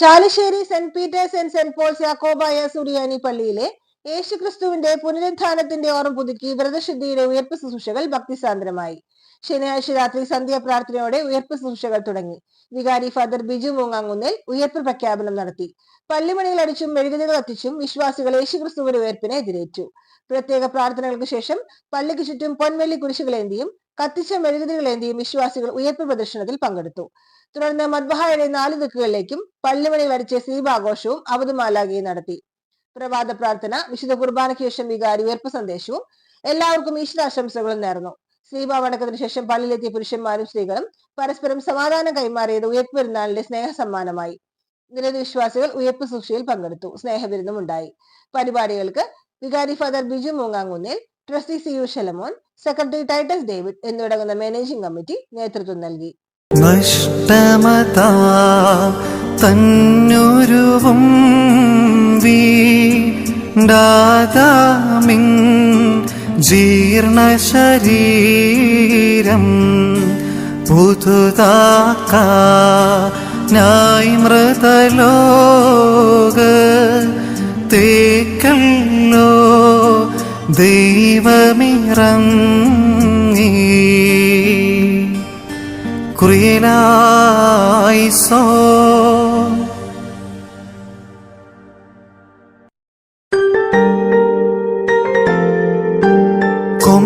Chalissery Saint Peter's and Saint Paul's Yakobaya Suriyani പള്ളിയിലെ യേശുക്രിസ്തുവിന്റെ പുനരുദ്ധാനത്തിന്റെ ഓർമ്മ പുതുക്കി വ്രതശുദ്ധിയുടെ ഉയർപ്പ് ശുശ്രൂഷകൾ ഭക്തിസാന്ദ്രമായി. ശനിയാഴ്ച രാത്രി സന്ധ്യാപ്രാർത്ഥനയോടെ ഉയർപ്പ് ശുശ്രൂഷകൾ തുടങ്ങി. വികാരി ഫാദർ ബിജു മൂങ്ങാങ്കുന്നിൽ ഉയർപ്പ് പ്രഖ്യാപനം നടത്തി. പള്ളിമണികൾ അടിച്ചും മെഴുകുതികൾ കത്തിച്ചും വിശ്വാസികൾ യേശുക്രിസ്തുവിന്റെ ഉയർപ്പിനെ എതിരേറ്റു. പ്രത്യേക പ്രാർത്ഥനകൾക്ക് ശേഷം പള്ളിക്ക് ചുറ്റും പൊൻവെള്ളി കുരിശുകളേന്തിയും കത്തിച്ച മെഴുകുതിരികളേന്തിയും വിശ്വാസികൾ ഉയർപ്പ് പ്രദർശനത്തിൽ പങ്കെടുത്തു. തുടർന്ന് മദ്ബഹായുടെ നാല് ദിക്കുകളിലേക്കും പള്ളിമണി വരച്ച് സീബാഘോഷവും അവധുമാലാകയും നടത്തി. പ്രഭാത പ്രാർത്ഥന വിശുദ്ധ കുർബാനയ്ക്ക് ശേഷം വികാരി ഉയർപ്പ് സന്ദേശവും എല്ലാവർക്കും ഈശ്വരാശംസകളും നേർന്നു. ശ്രീഭാവണക്കത്തിന് ശേഷം പള്ളിയിലെത്തിയ പുരുഷന്മാരും സ്ത്രീകളും പരസ്പരം സമാധാനം കൈമാറിയത് ഉയർപ്പ് പെരുന്നാളിന്റെ സ്നേഹ സമ്മാനമായി നിരവധി വിശ്വാസികൾ ഉയർപ്പ് സൂക്ഷിയിൽ പങ്കെടുത്തു. സ്നേഹവിരുന്നും ഉണ്ടായി. പരിപാടികൾക്ക് വികാരി father Biju Moongamkunnil trustee C U Shalamon secretary Titus David എന്നിവരടങ്ങുന്ന മാനേജിംഗ് കമ്മിറ്റി നേതൃത്വം നൽകി. നഷ്ടമതാ തന്നുരുവും വീണ്ടാതാമിൻ ജീർണ ശരീരം പുതുതാക്കാനായി മൃതലോക തേക്കല്ലോ ദൈവമിറങ്ങി.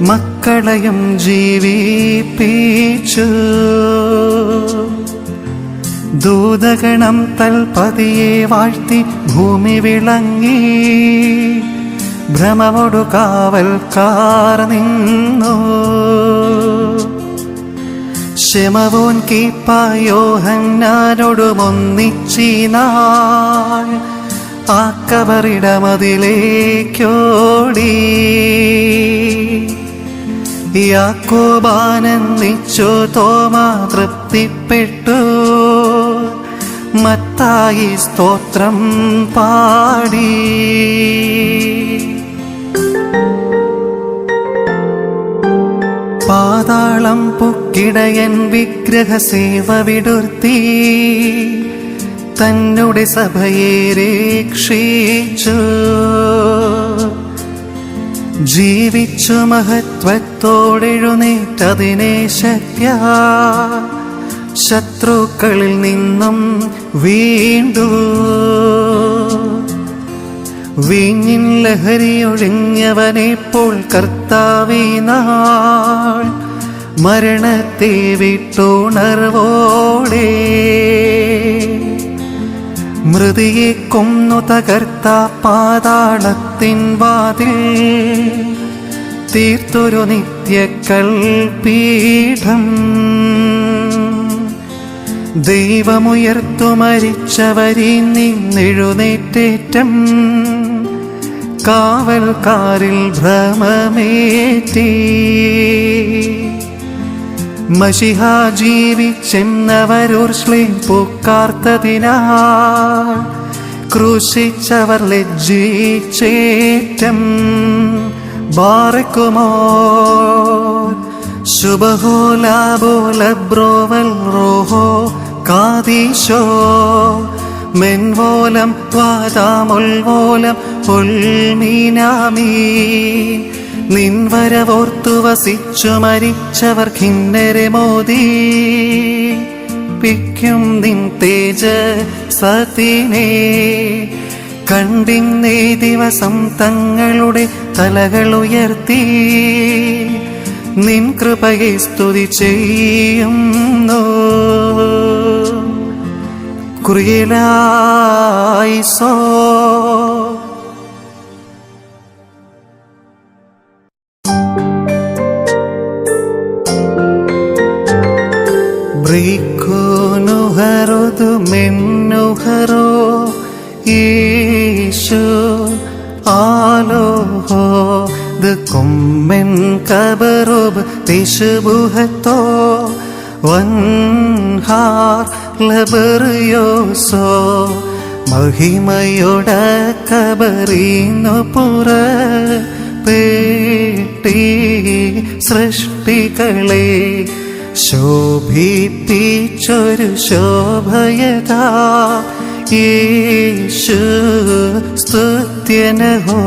മക്കളെയും ജീവിപ്പിച്ചു. ദൂതഗണം തൽപതിയെ വാഴ്ത്തി ഭൂമി വിളങ്ങി. ഭ്രമമൊടു കാവൽക്കാർ നിന്നു. ശമവോൻ കീപ്പായോഹന്നാനോടുമൊന്നിച്ചിനാൾ ആ കബറിടമതിലേക്കോടി യാക്കോബാനന്ദിച്ചു തോമ തൃപ്തിപ്പെട്ടു. മത്തായി സ്തോത്രം പാടി. പാതാളം പുക്കിടയൻ വിഗ്രഹ സേവ വിടുർത്തി തന്നുടെ സഭയെ രക്ഷിച്ചു. ജീവിച്ചു മഹത്വത്തോടെഴുന്നേറ്റതിനെ ശക്യ. ശത്രുക്കളിൽ നിന്നും വീണ്ടു. വീഞ്ഞിൻ ലഹരിയൊഴിഞ്ഞവനെപ്പോൾ കർത്താവേ നാൾ. മരണത്തെ വിട്ടുണർവോടെ മൃതിയെ കൊന്നു തകർത്ത പാതാളത്തിൻ വാതിൽ. തീർത്തൊരു നിത്യക്കൽപീഠം ദൈവമുയർത്തു മരിച്ചവരി നിന്നെഴുന്നേറ്റേറ്റം. കാവൽക്കാരിൽ ഭ്രമമേറ്റി. മഷിഹ ജീവിച്ചെന്നവരൂർശ്ലേ പൂക്കാർത്തതിനാൽ ക്രൂശിച്ചവർ ലജ്ജിച്ചേറ്റം ബാറക്കുമോ ശുഭഹോലാബോലബ്രോവൽ റോഹോ കാതീശോ. മെൻവോലം വാതാമുൾവോലം ഉൽമീനാമീ നിൻവരവോർത്തു വസിച്ചു മരിച്ചവർ ഖിന്നരെ മോദി. പിക്കും നിൻ തേജ സതിനെ. കണ്ടിന്നേ ദിവസം തങ്ങളുടെ തലകൾ ഉയർത്തി. നിൻ കൃപയെ സ്തുതി ചെയ്യുന്നു. കുറിയലായി സോ. യേശു ആലോഹോ ദ കൊമ്മൻ കബറോബ് തിശുബുഹത്തോ വൻഹാർ ലബറിയോസോ മഹിമയോട കബറീന്നു പുറ പേട്ടി സൃഷ്ടികളെ ശോഭിപ്പിച്ചൊരു ശോഭയതാ. യേശു സ്തുത്യനഹോ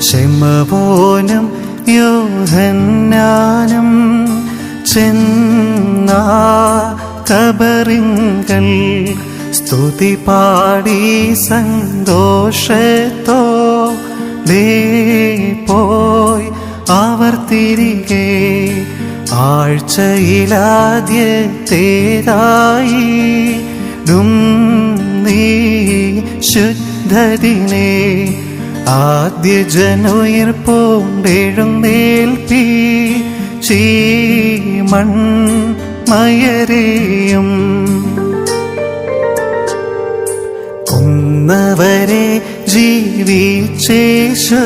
ക്ഷമപോനും യോഹന്നാനും ചെന്ന കബറിങ്കൽ സ്തുതി പാടി സന്തോഷത്തോ ദേ പോയി അവർ തിരികെ ആഴ്ചയിലാദ്യത്തേതായി ഡും നീ ശുദ്ധതിനെ ആദ്യ ജനുയർപ്പോണ്ടെഴുന്നേൽപ്പി പൂണ്ടെഴുന്നേൽപ്പി ചീമൺ മയരെയും. കൊന്നവരെ ജീവിച്ചേശു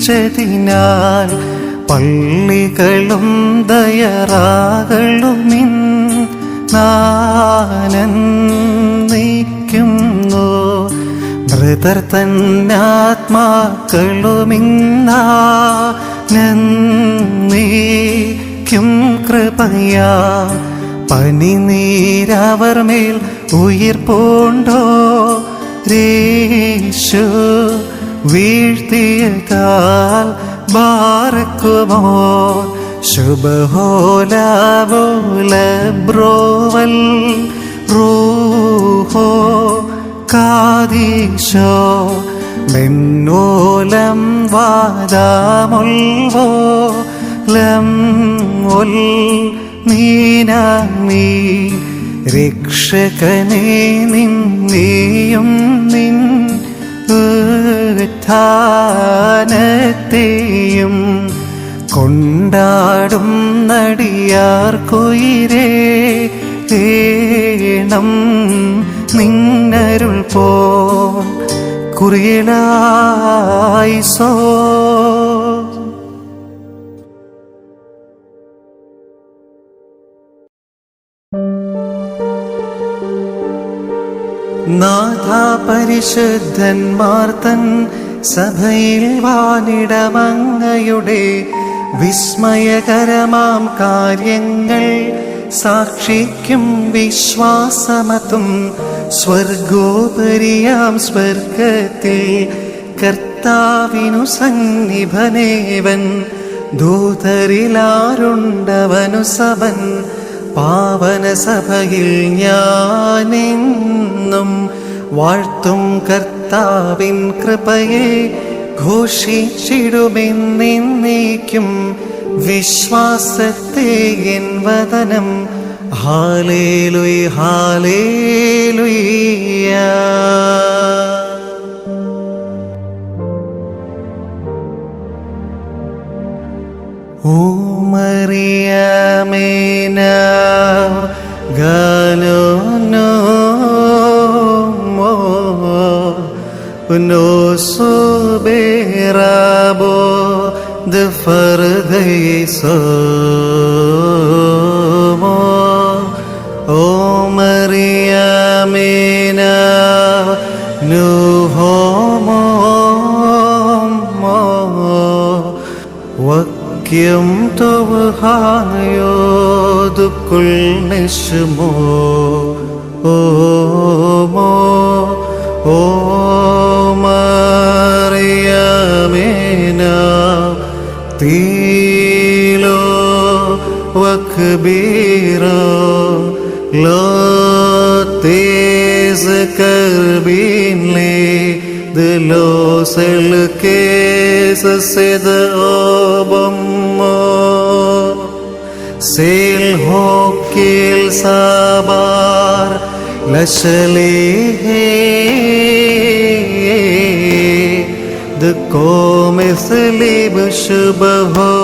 ലജ്ജിപ്പിച്ചതിനാൽ പള്ളികളും ദയറാകളുമിൻ നാനന്ദിക്കുന്നു. ബ്രദർ തന്നാത്മാക്കളുമിന്നീക്കും കൃപയാ. പനിനീരവർ മേൽ ഉയിർ പോണ്ടോ? രേശു വീഴ്ത്തിയതാൽ ബാറക്കുമോ? ശുഭഹോലാവോല ബ്രോവൽ റൂഹോ കാദീശോ മെന്നോലം വാദാമുൽവോ ലം ഉൽ നീനാമീ രക്ഷകനെ നിന്നെയും നിൻ ാനത്തെയും കൊണ്ടാടും നടിയാർ കൊയിരേ ഏണം നിന്നരുൾ പോ കുറിയലായി സോ. നാഥ പരിശുദ്ധന്മാർ തൻ സഭയിൽ വാണിടമങ്ങയുടെ വിസ്മയകരമാം കാര്യങ്ങൾ സാക്ഷിക്കും വിശ്വാസമതും. സ്വർഗോപരിയാം സ്വർഗത്തിൽ കർത്താവിനു സന്നിഭനേവൻ. ദൂതരിലാരുണ്ടവനു സവൻ പാവന സഭയിൽ ഞാനെന്നും വാഴ്ത്തും കർത്താവിൻ കൃപയെ ഘോഷിച്ചിടുമെന്നേക്കും വിശ്വാസത്തെ എൻ വതനം ഹാലേലുയ് ഹാലേലുയ്യ ഓ മറിയമേന ഗാലോനോ سوما عمر يمنا نهما وكيم تبها يود كل نشمو أوما بيني دلو سلكيس سيد أبما سيل هوكيل سابار لشليه دكو مثلي بشبهه